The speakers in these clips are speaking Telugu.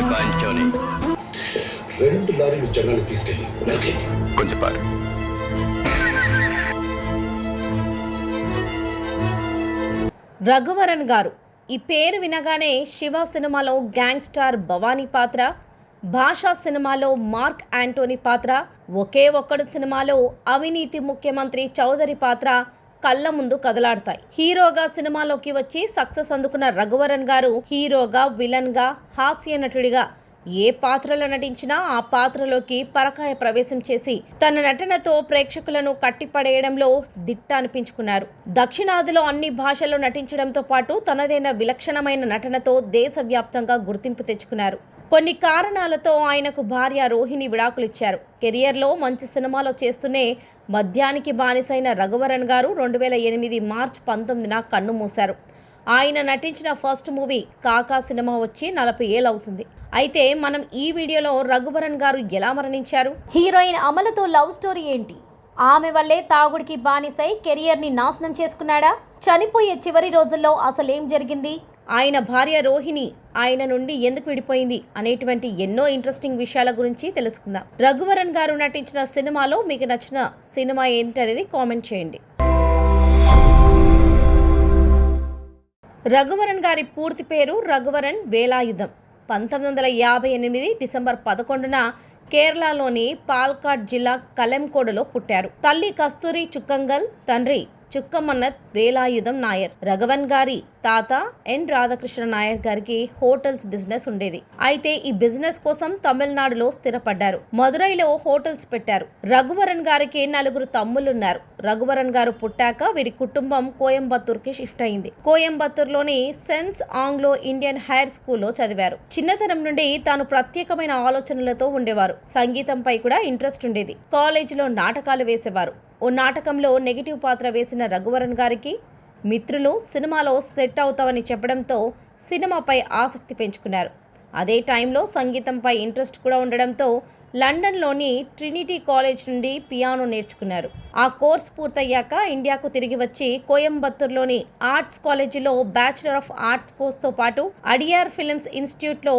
ఆంటోనీ రెండు లారీలు జనాలు నరికేయండి. కొంచెం పారు రఘువరన్ గారు ఈ పేరు వినగానే శివ సినిమాలో గ్యాంగ్ స్టార్ భవానీ పాత్ర భాషా సినిమాలో మార్క్ యాంటోనీ పాత్ర ఒకే ఒక్కడు సినిమాలో అవినీతి ముఖ్యమంత్రి చౌదరి పాత్ర కళ్ళ ముందు కదలాడతాయి. హీరోగా సినిమాలోకి వచ్చి సక్సెస్ అందుకున్న రఘువరన్ గారు హీరోగా విలన్గా హాస్య నటుడిగా ఏ పాత్రలో నటించినా ఆ పాత్రలోకి పరకాయ ప్రవేశం చేసి తన నటనతో ప్రేక్షకులను కట్టిపడేయడంలో దిట్ట అనిపించుకున్నారు. దక్షిణాదిలో అన్ని భాషల్లో నటించడంతో పాటు తనదైన విలక్షణమైన నటనతో దేశవ్యాప్తంగా గుర్తింపు తెచ్చుకున్నారు. కొన్ని కారణాలతో ఆయనకు భార్య రోహిణి విడాకులిచ్చారు కెరియర్లో మంచి సినిమాలో చేస్తూనే మద్యానికి బానిసైన రఘువరన్ గారు రెండు వేల ఎనిమిది మార్చ్ పంతొమ్మిదిన కన్ను మూశారు. ఆయన నటించిన ఫస్ట్ మూవీ కాకా సినిమా వచ్చి నలభై ఏళ్ళవుతుంది. అయితే మనం ఈ వీడియోలో రఘువరన్ గారు ఎలా మరణించారు? హీరోయిన్ అమలతో లవ్ స్టోరీ ఏంటి? ఆమె వల్లే తాగుడికి బానిసై కెరియర్ని నాశనం చేసుకున్నాడా? చనిపోయే చివరి రోజుల్లో అసలేం జరిగింది? ఆయన భార్య రోహిణి ఆయన నుండి ఎందుకు విడిపోయింది అనేటువంటి ఎన్నో ఇంట్రెస్టింగ్ విషయాల గురించి తెలుసుకుందాం. రఘువరన్ గారు నటించిన సినిమాలో మీకు నచ్చిన సినిమా ఏంటనేది కామెంట్ చేయండి. రఘువరన్ గారి పూర్తి పేరు రఘువరన్ వేలాయుధం. పంతొమ్మిది వందల యాభై ఎనిమిది డిసెంబర్ పదకొండున కేరళలోని పాల్కాడ్ జిల్లా కలెంకోడలో పుట్టారు. తల్లి కస్తూరి చుక్కంగల్ తండ్రి చుక్కమన్నత్ వేలాయుధం నాయర్. రఘవన్ గారి తాత ఎన్. రాధాకృష్ణ నాయర్ గారికి హోటల్స్ బిజినెస్ ఉండేది. అయితే ఈ బిజినెస్ కోసం తమిళనాడులో స్థిరపడ్డారు. మదురైలో హోటల్స్ పెట్టారు. రఘువరన్ గారికి నలుగురు తమ్ముళ్ళున్నారు. రఘువరన్ గారు పుట్టాక వీరి కుటుంబం కోయంబత్తూర్కి షిఫ్ట్ అయింది. కోయంబత్తూర్లోని సెన్స్ ఆంగ్లో ఇండియన్ హైర్ స్కూల్లో చదివారు. చిన్నతనం నుండి తాను ప్రత్యేకమైన ఆలోచనలతో ఉండేవారు. సంగీతంపై కూడా ఇంట్రెస్ట్ ఉండేది. కాలేజీలో నాటకాలు వేసేవారు. ఓ నాటకంలో నెగిటివ్ పాత్ర వేసిన రఘువరన్ గారికి మిత్రులు సినిమాలో సెట్ అవుతావని చెప్పడంతో సినిమాపై ఆసక్తి పెంచుకున్నారు. అదే టైంలో సంగీతంపై ఇంట్రెస్ట్ కూడా ఉండడంతో లండన్లోని ట్రినిటీ కాలేజ్ నుండి పియానో నేర్చుకున్నారు. ఆ కోర్స్ పూర్తయ్యాక ఇండియాకు తిరిగి వచ్చి కోయంబత్తూర్లోని ఆర్ట్స్ కాలేజీలో బ్యాచిలర్ ఆఫ్ ఆర్ట్స్ కోర్స్తో పాటు అడియార్ ఫిల్మ్స్ ఇన్స్టిట్యూట్లో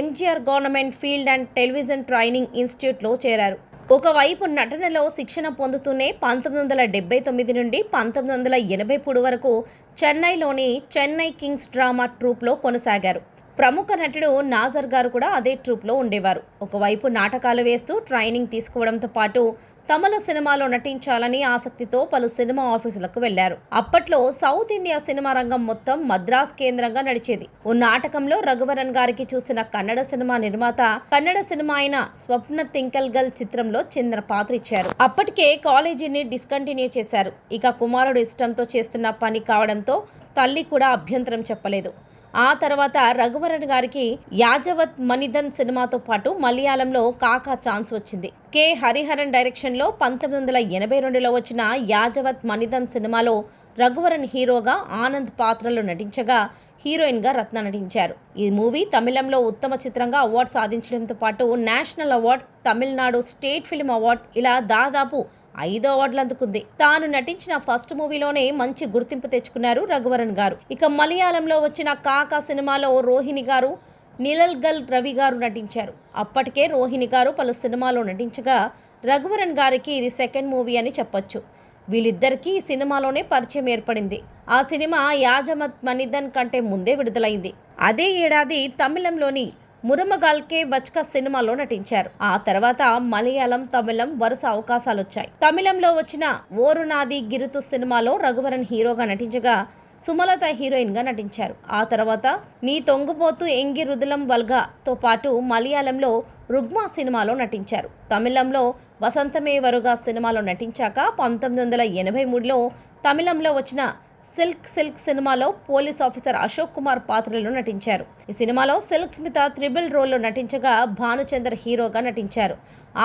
MGR government field and television training ఇన్స్టిట్యూట్లో చేరారు. ఒకవైపు నటనలో శిక్షణ పొందుతూనే పంతొమ్మిది వందల డెబ్బై తొమ్మిది నుండి పంతొమ్మిది వందల ఎనభై మూడు వరకు చెన్నైలోని చెన్నై కింగ్స్ డ్రామా ట్రూప్లో కొనసాగారు. ప్రముఖ నటుడు నాజర్ గారు కూడా అదే ట్రూప్లో ఉండేవారు. ఒకవైపు నాటకాలు వేస్తూ ట్రైనింగ్ తీసుకోవడంతో పాటు తమల సినిమాలో నటించాలని ఆసక్తితో పలు సినిమా ఆఫీసులకు వెళ్ళారు. అప్పట్లో సౌత్ ఇండియా సినిమా రంగం మొత్తం మద్రాస్ కేంద్రంగా నడిచేది. ఓ నాటకంలో రఘువరన్ గారికి చూసిన కన్నడ సినిమా నిర్మాత కన్నడ సినిమా అయిన స్వప్న తింకల్ గల్ చిత్రంలో చెందిన పాత్ర ఇచ్చారు. అప్పటికే కాలేజీని డిస్కంటిన్యూ చేశారు. ఇక కుమారుడు ఇష్టంతో చేస్తున్న పని కావడంతో తల్లి కూడా అభ్యంతరం చెప్పలేదు. ఆ తర్వాత రఘువరన్ గారికి యాజవత్ మణిధన్ సినిమాతో పాటు మలయాళంలో కాకా ఛాన్స్ వచ్చింది. కె. హరిహరన్ డైరెక్షన్లో పంతొమ్మిది వందల ఎనభై రెండులో వచ్చిన యాజవత్ మణిధన్ సినిమాలో రఘువరన్ హీరోగా ఆనంద్ పాత్రలో నటించగా హీరోయిన్గా రత్న నటించారు. ఈ మూవీ తమిళంలో ఉత్తమ చిత్రంగా అవార్డు సాధించడంతో పాటు national award Tamil Nadu state film award ఇలా దాదాపు ఐదో అవార్డులు అందుకుంది తాను నటించిన ఫస్ట్ మూవీలోనే మంచి గుర్తింపు తెచ్చుకున్నారు రఘువరన్ గారు. ఇక మలయాళంలో వచ్చిన కాకా సినిమాలో రోహిణి గారు నిలల్గల్ రవి గారు నటించారు. అప్పటికే రోహిణి గారు పలు సినిమాలో నటించగా రఘువరన్ గారికి ఇది సెకండ్ మూవీ అని చెప్పొచ్చు. వీళ్ళిద్దరికీ ఈ సినిమాలోనే పరిచయం ఏర్పడింది. ఆ సినిమా యాజమత్ మనిదన్ కంటే ముందే విడుదలైంది. అదే ఏడాది తమిళంలోని మురమగాల్కే బచ్క సినిమాలో నటించారు. ఆ తర్వాత మలయాళం తమిళం వరుస అవకాశాలు వచ్చాయి తమిళంలో వచ్చిన ఓరునాది గిరుతు సినిమాలో రఘువరన్ హీరోగా నటించగా సుమలత హీరోయిన్గా నటించారు. ఆ తర్వాత నీ తొంగుపోతు ఎంగి రుదులం వల్గాతో పాటు మలయాళంలో రుగ్మా సినిమాలో నటించారు. తమిళంలో వసంతమే వరుగా సినిమాలో నటించాక పంతొమ్మిది వందల ఎనభై మూడులో తమిళంలో వచ్చిన సిల్క్ సిల్క్ సినిమాలో పోలీస్ ఆఫీసర్ అశోక్ కుమార్ పాత్రలో నటించారు. ఈ సినిమాలో సిల్క్ స్మిత త్రిబుల్ రోల్లో నటించగా భానుచందర్ హీరోగా నటించారు.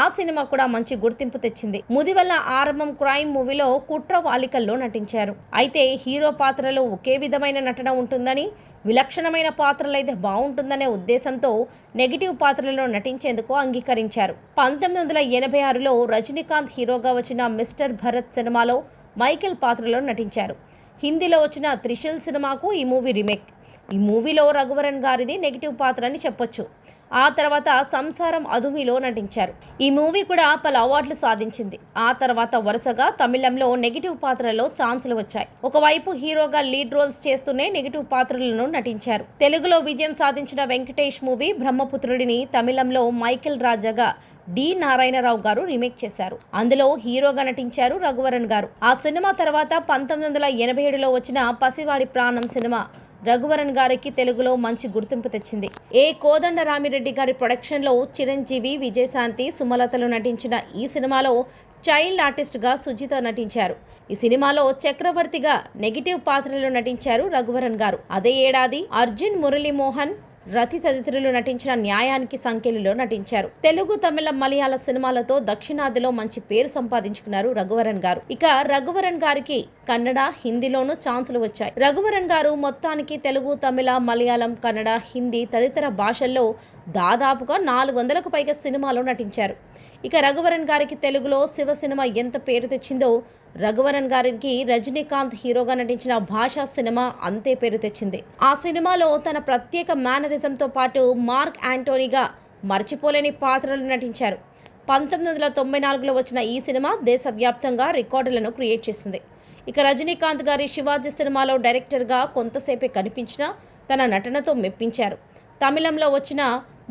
ఆ సినిమా కూడా మంచి గుర్తింపు తెచ్చింది. ముదివల్ల ఆరంభం క్రైమ్ మూవీలో కుట్రవాలికల్లో నటించారు. అయితే హీరో పాత్రలో ఒకే విధమైన నటన ఉంటుందని విలక్షణమైన పాత్రలైతే బాగుంటుందనే ఉద్దేశంతో నెగిటివ్ పాత్రలలో నటించేందుకు అంగీకరించారు. పంతొమ్మిది వందల ఎనభై ఆరులో రజనీకాంత్ హీరోగా వచ్చిన మిస్టర్ భరత్ సినిమాలో మైకేల్ పాత్రలో నటించారు. హిందీలో వచ్చిన త్రిశల్ సినిమాకు ఈ మూవీ రీమేక్. ఈ మూవీలో రఘువరన్ గారిది నెగిటివ్ పాత్ర అని చెప్పొచ్చు. ఆ తర్వాత సంసారం అదుమిలో నటించారు. ఈ మూవీ కూడా పలు అవార్డులు సాధించింది. ఆ తర్వాత వరుసగా తమిళంలో నెగిటివ్ పాత్రలో ఛాన్సులు వచ్చాయి. ఒకవైపు హీరోగా లీడ్ రోల్స్ చేస్తూనే నెగిటివ్ పాత్రలను నటించారు. తెలుగులో విజయం సాధించిన వెంకటేష్ మూవీ బ్రహ్మపుత్రుడిని తమిళంలో మైకేల్ రాజాగా డి నారాయణరావు గారు రీమేక్ చేశారు. అందులో హీరోగా నటించారు రఘువరన్ గారు. ఆ సినిమా తర్వాత పంతొమ్మిది వందల ఎనభై ఏడులో వచ్చిన పసివాడి ప్రాణం సినిమా రఘువరన్ గారికి తెలుగులో మంచి గుర్తింపు తెచ్చింది. ఏ కోదండ రామిరెడ్డి గారి ప్రొడక్షన్లో చిరంజీవి విజయశాంతి సుమలతలు నటించిన ఈ సినిమాలో చైల్డ్ ఆర్టిస్ట్గా సుజిత నటించారు. ఈ సినిమాలో చక్రవర్తిగా నెగిటివ్ పాత్రలో నటించారు రఘువరన్ గారు. అదే ఏడాది అర్జున్ మురళీమోహన్ రతి తదితరులు నటించిన న్యాయానికి సంఖ్యలో నటించారు. తెలుగు తమిళ మలయాళ సినిమాలతో దక్షిణాదిలో మంచి పేరు సంపాదించుకున్నారు రఘువరన్ గారు. ఇక రఘువరన్ గారికి కన్నడ హిందీలోనూ ఛాన్సులు వచ్చాయి. రఘువరన్ గారు మొత్తానికి తెలుగు తమిళ మలయాళం కన్నడ హిందీ తదితర భాషల్లో దాదాపుగా నాలుగు వందలకు పైగా సినిమాలో నటించారు. ఇక రఘువరన్ గారికి తెలుగులో శివ సినిమా ఎంత పేరు తెచ్చిందో రఘువరన్ గారికి రజనీకాంత్ హీరోగా నటించిన భాషా సినిమా అంతే పేరు తెచ్చింది. ఆ సినిమాలో తన ప్రత్యేక మేనరిజంతో పాటు మార్క్ యాంటోనీగా మర్చిపోలేని పాత్రలు నటించారు. పంతొమ్మిది వందల తొంభై నాలుగులో వచ్చిన ఈ సినిమా దేశవ్యాప్తంగా రికార్డులను క్రియేట్ చేసింది. ఇక రజనీకాంత్ గారి శివాజీ సినిమాలో డైరెక్టర్గా కొంతసేపే కనిపించినా తన నటనతో మెప్పించారు. తమిళంలో వచ్చిన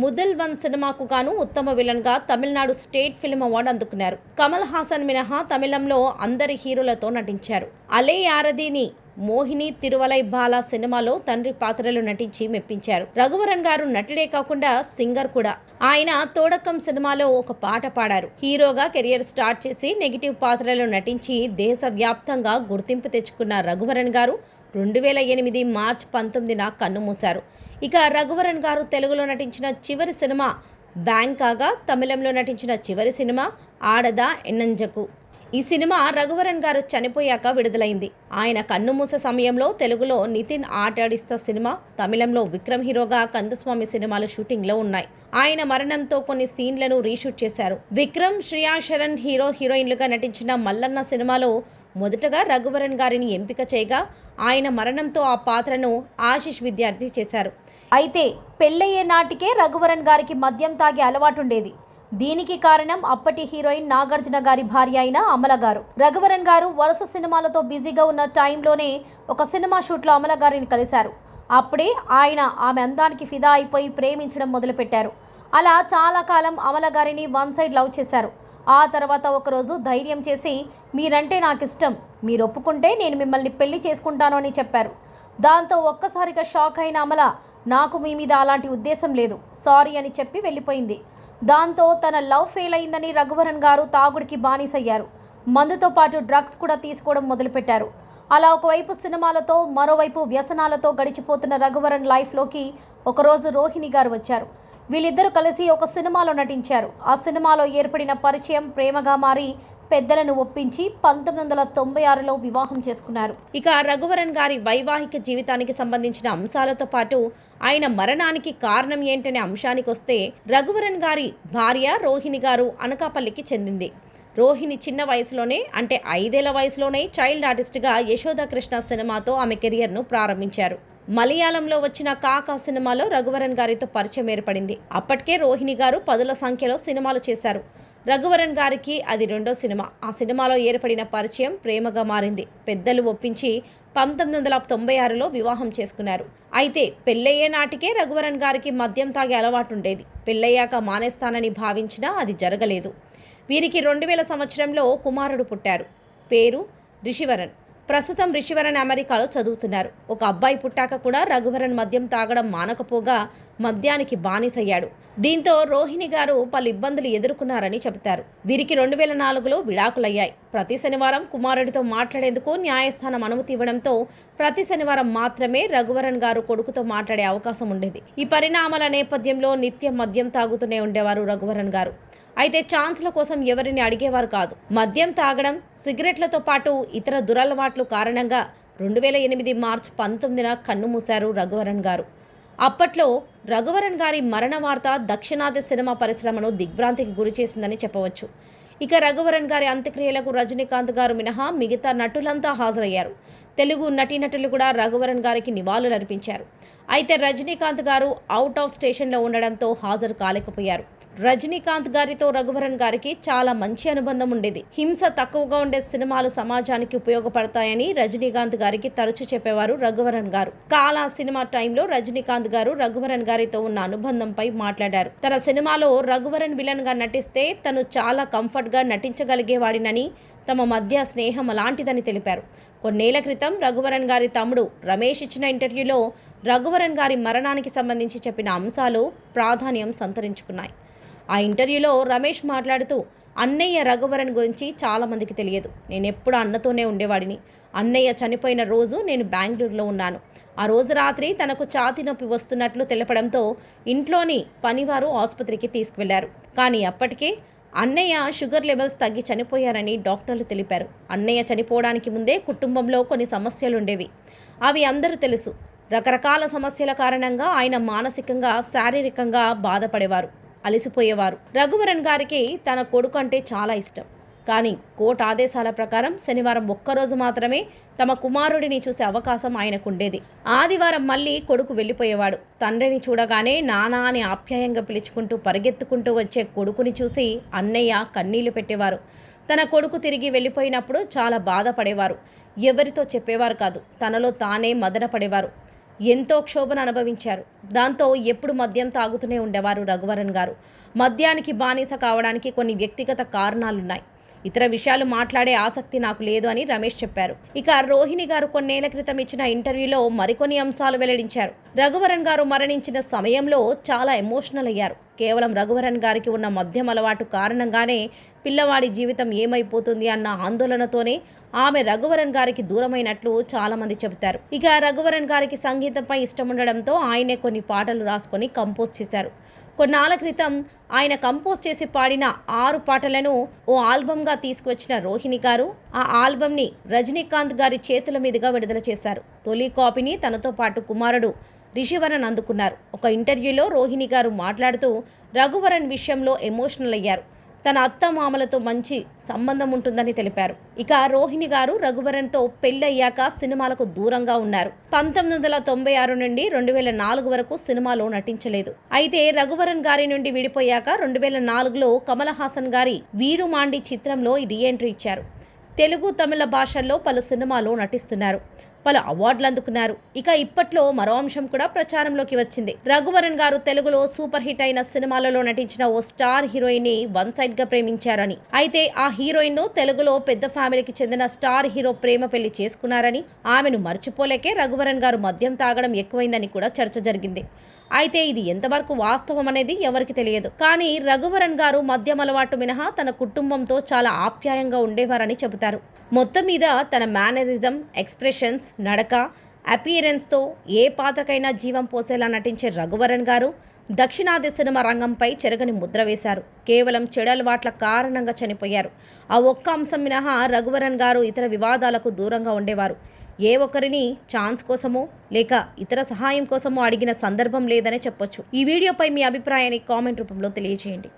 ముదల్ వన్ సినిమాకు గాను ఉత్తమ విలన్గా తమిళనాడు స్టేట్ ఫిల్మ్ అవార్డు అందుకున్నారు. కమల్ హాసన్ మినహా తమిళంలో అందరి హీరోలతో నటించారు. అలే యారదీని మోహిని తిరువలై బాల సినిమాలో తండ్రి పాత్రలు నటించి మెప్పించారు. రఘువరన్ గారు నటుడే కాకుండా సింగర్ కూడా. ఆయన తోడకం సినిమాలో ఒక పాట పాడారు. హీరోగా కెరియర్ స్టార్ట్ చేసి నెగిటివ్ పాత్రలో నటించి దేశవ్యాప్తంగా గుర్తింపు తెచ్చుకున్న రఘువరన్ గారు రెండు వేల ఎనిమిది మార్చ్ పంతొమ్మిదిన కన్నుమూశారు ఇక రఘువరన్ గారు తెలుగులో నటించిన చివరి సినిమా బ్యాంక్ కాగా తమిళంలో నటించిన చివరి సినిమా ఆడదా ఎన్నంజకు. ఈ సినిమా రఘువరన్ గారు చనిపోయాక విడుదలైంది. ఆయన కన్నుమూస సమయంలో తెలుగులో నితిన్ ఆటాడిస్తా సినిమా తమిళంలో విక్రమ్ హీరోగా కందుస్వామి సినిమాలు షూటింగ్లో ఉన్నాయి. ఆయన మరణంతో కొన్ని సీన్లను రీషూట్ చేశారు. విక్రమ్ శ్రియా శరణ్ హీరో హీరోయిన్లుగా నటించిన మల్లన్న సినిమాలో మొదటగా రఘువరన్ గారిని ఎంపిక చేయగా ఆయన మరణంతో ఆ పాత్రను ఆశిష్ విద్యార్థి చేశారు. అయితే పెళ్ళయ్యే నాటికే రఘువరన్ గారికి మద్యం తాగే అలవాటుండేది. దీనికి కారణం అప్పటి హీరోయిన్ నాగార్జున గారి భార్య అయిన అమల గారు. రఘువరన్ గారు వరుస సినిమాలతో బిజీగా ఉన్న టైంలోనే ఒక సినిమా షూట్లో అమల గారిని కలిశారు. అప్పుడే ఆయన ఆమె అందానికి ఫిదా అయిపోయి ప్రేమించడం మొదలుపెట్టారు. అలా చాలా కాలం అమల గారిని వన్ సైడ్ లవ్ చేశారు. ఆ తర్వాత ఒకరోజు ధైర్యం చేసి మీరంటే నాకు ఇష్టం మీరు ఒప్పుకుంటే నేను మిమ్మల్ని పెళ్ళి చేసుకుంటాను అని చెప్పారు. దాంతో ఒక్కసారిగా షాక్ అయిన అమల నాకు మీ మీద అలాంటి ఉద్దేశం లేదు. సారీ అని చెప్పి వెళ్ళిపోయింది. దాంతో తన లవ్ ఫెయిల్ అయిందని రఘువరన్ గారు తాగుడికి బానిసయ్యారు. మందుతో పాటు డ్రగ్స్ కూడా తీసుకోవడం మొదలుపెట్టారు. అలా ఒకవైపు సినిమాలతో మరోవైపు వ్యసనాలతో గడిచిపోతున్న రఘువరన్ లైఫ్లోకి ఒకరోజు రోహిణి గారు వచ్చారు. వీళ్ళిద్దరూ కలిసి ఒక సినిమాలో నటించారు. ఆ సినిమాలో ఏర్పడిన పరిచయం ప్రేమగా మారి పెద్దలను ఒప్పించి పంతొమ్మిది వందల తొంభై ఆరులో వివాహం చేసుకున్నారు. ఇక రఘువరన్ గారి వైవాహిక జీవితానికి సంబంధించిన అంశాలతో పాటు ఆయన మరణానికి కారణం ఏంటనే అంశానికి వస్తే రఘువరన్ గారి భార్య రోహిణి గారు అనకాపల్లికి చెందింది. రోహిణి చిన్న వయసులోనే అంటే ఐదేళ్ళ వయసులోనే చైల్డ్ ఆర్టిస్ట్గా యశోద కృష్ణ సినిమాతో ఆమె కెరియర్ను ప్రారంభించారు. మలయాళంలో వచ్చిన కాకా సినిమాలో రఘువరన్ గారితో పరిచయం ఏర్పడింది. అప్పటికే రోహిణి గారు పదుల సంఖ్యలో సినిమాలు చేశారు. రఘువరన్ గారికి అది రెండో సినిమా. ఆ సినిమాలో ఏర్పడిన పరిచయం ప్రేమగా మారింది. పెద్దలు ఒప్పించి పంతొమ్మిది వందల తొంభై ఆరులో వివాహం చేసుకున్నారు. అయితే పెళ్ళయ్యే నాటికే రఘువరన్ గారికి మద్యం తాగే అలవాటు ఉండేది పెళ్ళయ్యాక మానేస్తానని భావించినా అది జరగలేదు. వీరికి రెండు వేల సంవత్సరంలో కుమారుడు పుట్టారు. పేరు రిషివరన్. ప్రస్తుతం రిషివరన్ అమెరికాలో చదువుతున్నారు. ఒక అబ్బాయి పుట్టాక కూడా రఘువరన్ మద్యం తాగడం మానకపోగా మద్యానికి బానిసయ్యాడు. దీంతో రోహిణి గారు పలు ఇబ్బందులు ఎదుర్కొన్నారని చెబుతారు. వీరికి రెండు వేల నాలుగులో విడాకులయ్యాయి. ప్రతి శనివారం కుమారుడితో మాట్లాడేందుకు న్యాయస్థానం అనుమతి ఇవ్వడంతో ప్రతి శనివారం మాత్రమే రఘువరన్ గారు కొడుకుతో మాట్లాడే అవకాశం ఉండేది. ఈ పరిణామాల నేపథ్యంలో నిత్యం మద్యం తాగుతూనే ఉండేవారు రఘువరన్ గారు. అయితే ఛాన్స్ల కోసం ఎవరిని అడిగేవారు కాదు. మద్యం తాగడం సిగరెట్లతో పాటు ఇతర దురలవాట్లు కారణంగా రెండు వేల ఎనిమిది మార్చ్ పంతొమ్మిదిన కన్నుమూశారు రఘువరన్ గారు. అప్పట్లో రఘువరన్ గారి మరణ వార్త దక్షిణాది సినిమా పరిశ్రమను దిగ్భ్రాంతికి గురి చేసిందని చెప్పవచ్చు. ఇక రఘువరన్ గారి అంత్యక్రియలకు రజనీకాంత్ గారు మినహా మిగతా నటులంతా హాజరయ్యారు. తెలుగు నటీనటులు కూడా రఘువరన్ గారికి నివాళులర్పించారు. అయితే రజనీకాంత్ గారు అవుట్ ఆఫ్ స్టేషన్లో ఉండడంతో హాజరు కాలేకపోయారు. రజనీకాంత్ గారితో రఘువరన్ గారికి చాలా మంచి అనుబంధం ఉండేది. హింస తక్కువగా ఉండే సినిమాలు సమాజానికి ఉపయోగపడతాయని రజనీకాంత్ గారికి తరచూ చెప్పేవారు రఘువరన్ గారు. కాలా సినిమా టైంలో రజనీకాంత్ గారు రఘువరన్ గారితో ఉన్న అనుబంధంపై మాట్లాడారు. తన సినిమాలో రఘువరన్ విలన్గా నటిస్తే తను చాలా కంఫర్ట్గా నటించగలిగేవాడినని తమ మధ్య స్నేహం అలాంటిదని తెలిపారు. కొన్నేళ్ళ క్రితం రఘువరన్ గారి తమ్ముడు రమేష్ ఇచ్చిన ఇంటర్వ్యూలో రఘువరన్ గారి మరణానికి సంబంధించి చెప్పిన అంశాలు ప్రాధాన్యం సంతరించుకున్నాయి. ఆ ఇంటర్వ్యూలో రమేష్ మాట్లాడుతూ అన్నయ్య రఘువరన్ గురించి చాలామందికి తెలియదు. నేను ఎప్పుడు అన్నతోనే ఉండేవాడిని. అన్నయ్య చనిపోయిన రోజు నేను బెంగళూరులో ఉన్నాను. ఆ రోజు రాత్రి తనకు ఛాతి నొప్పి వస్తున్నట్లు తెలపడంతో ఇంట్లోని పనివారు ఆసుపత్రికి తీసుకువెళ్ళారు. కానీ అప్పటికే అన్నయ్య షుగర్ లెవెల్స్ తగ్గి చనిపోయారని డాక్టర్లు తెలిపారు. అన్నయ్య చనిపోవడానికి ముందే కుటుంబంలో కొన్ని సమస్యలుండేవి. అవి అందరూ తెలుసు. రకరకాల సమస్యల కారణంగా ఆయన మానసికంగా శారీరకంగా బాధపడేవారు. అలసిపోయేవారు. రఘువరన్ గారికి తన కొడుకు అంటే చాలా ఇష్టం. కానీ కోర్టు ఆదేశాల ప్రకారం శనివారం ఒక్కరోజు మాత్రమే తమ కుమారుడిని చూసే అవకాశం ఆయనకుండేది. ఆదివారం మళ్ళీ కొడుకు వెళ్ళిపోయేవాడు. తండ్రిని చూడగానే నానా అని ఆప్యాయంగా పిలుచుకుంటూ పరిగెత్తుకుంటూ వచ్చే కొడుకుని చూసి అన్నయ్య కన్నీళ్ళు పెట్టేవారు. తన కొడుకు తిరిగి వెళ్ళిపోయినప్పుడు చాలా బాధపడేవారు. ఎవరితో చెప్పేవారు కాదు. తనలో తానే మదనపడేవారు. ఎంతో క్షోభను అనుభవించారు. దాంతో ఎప్పుడు మద్యం తాగుతూనే ఉండేవారు రఘువరన్ గారు. మద్యానికి బానిస కావడానికి కొన్ని వ్యక్తిగత కారణాలున్నాయి. ఇతర విషయాలు మాట్లాడే ఆసక్తి నాకు లేదు అని రమేష్ చెప్పారు. ఇక రోహిణి గారు కొన్నేళ్ళ క్రితం ఇచ్చిన ఇంటర్వ్యూలో మరికొన్ని అంశాలు వెల్లడించారు. రఘువరన్ గారు మరణించిన సమయంలో చాలా ఎమోషనల్ అయ్యారు. కేవలం రఘువరన్ గారికి ఉన్న మద్యం అలవాటు కారణంగానే పిల్లవాడి జీవితం ఏమైపోతుంది అన్న ఆందోళనతోనే ఆమె రఘువరన్ గారికి దూరమైనట్లు చాలామంది చెబుతారు. ఇక రఘువరన్ గారికి సంగీతంపై ఇష్టం ఉండడంతో ఆయనే కొన్ని పాటలు రాసుకొని కంపోజ్ చేశారు. కొన్నాళ్ళ క్రితం ఆయన కంపోజ్ చేసి పాడిన ఆరు పాటలను ఓ ఆల్బమ్గా తీసుకువచ్చిన రోహిణి గారు ఆ ఆల్బమ్ని రజనీకాంత్ గారి చేతుల మీదుగా విడుదల చేశారు. తొలి కాపీని తనతో పాటు కుమారుడు రిషివరన్ అందుకున్నారు. ఒక ఇంటర్వ్యూలో రోహిణి గారు మాట్లాడుతూ రఘువరన్ విషయంలో ఎమోషనల్ అయ్యారు. తన అత్త మామలతో మంచి సంబంధం ఉంటుందని తెలిపారు. ఇక రోహిణి గారు రఘువరన్తో పెళ్ళయ్యాక సినిమాలకు దూరంగా ఉన్నారు. పంతొమ్మిది వందల తొంభై ఆరు నుండి రెండు వేల నాలుగు వరకు సినిమాలో నటించలేదు. అయితే రఘువరన్ గారి నుండి విడిపోయాక రెండు వేల నాలుగులో కమల్ హాసన్ గారి వీరుమాండి చిత్రంలో రీఎంట్రీ ఇచ్చారు. తెలుగు తమిళ భాషల్లో పలు సినిమాలు నటిస్తున్నారు. పలు అవార్డులు అందుకున్నారు. ఇక ఇప్పట్లో మరో అంశం కూడా ప్రచారంలోకి వచ్చింది. రఘువరన్ గారు తెలుగులో సూపర్ హిట్ అయిన సినిమాలలో నటించిన ఓ స్టార్ హీరోయిన్ని వన్ సైడ్గా ప్రేమించారని. అయితే ఆ హీరోయిన్ను తెలుగులో పెద్ద ఫ్యామిలీకి చెందిన స్టార్ హీరో ప్రేమ పెళ్ళి చేసుకున్నారని ఆమెను మర్చిపోలేకే రఘువరన్ గారు మద్యం తాగడం ఎక్కువైందని కూడా చర్చ జరిగింది. అయితే ఇది ఎంతవరకు వాస్తవం అనేది ఎవరికి తెలియదు. కానీ రఘువరన్ గారు మద్యం అలవాటు మినహా తన కుటుంబంతో చాలా ఆప్యాయంగా ఉండేవారని చెబుతారు. మొత్తం మీద తన మేనరిజం ఎక్స్ప్రెషన్స్ నడక అపియరెన్స్తో ఏ పాత్రకైనా జీవం పోసేలా నటించే రఘువరన్ గారు దక్షిణాది సినిమా రంగంపై చెరగని ముద్ర వేశారు. కేవలం చెడలవాట్ల కారణంగా చనిపోయారు. ఆ ఒక్క అంశం మినహా రఘువరన్ గారు ఇతర వివాదాలకు దూరంగా ఉండేవారు. ఏ ఒక్కరిని ఛాన్స్ కోసమో లేక ఇతర సహాయం కోసమో అడిగిన సందర్భం లేదనే చెప్పొచ్చు. ఈ వీడియోపై మీ అభిప్రాయాన్ని కామెంట్ రూపంలో తెలియజేయండి.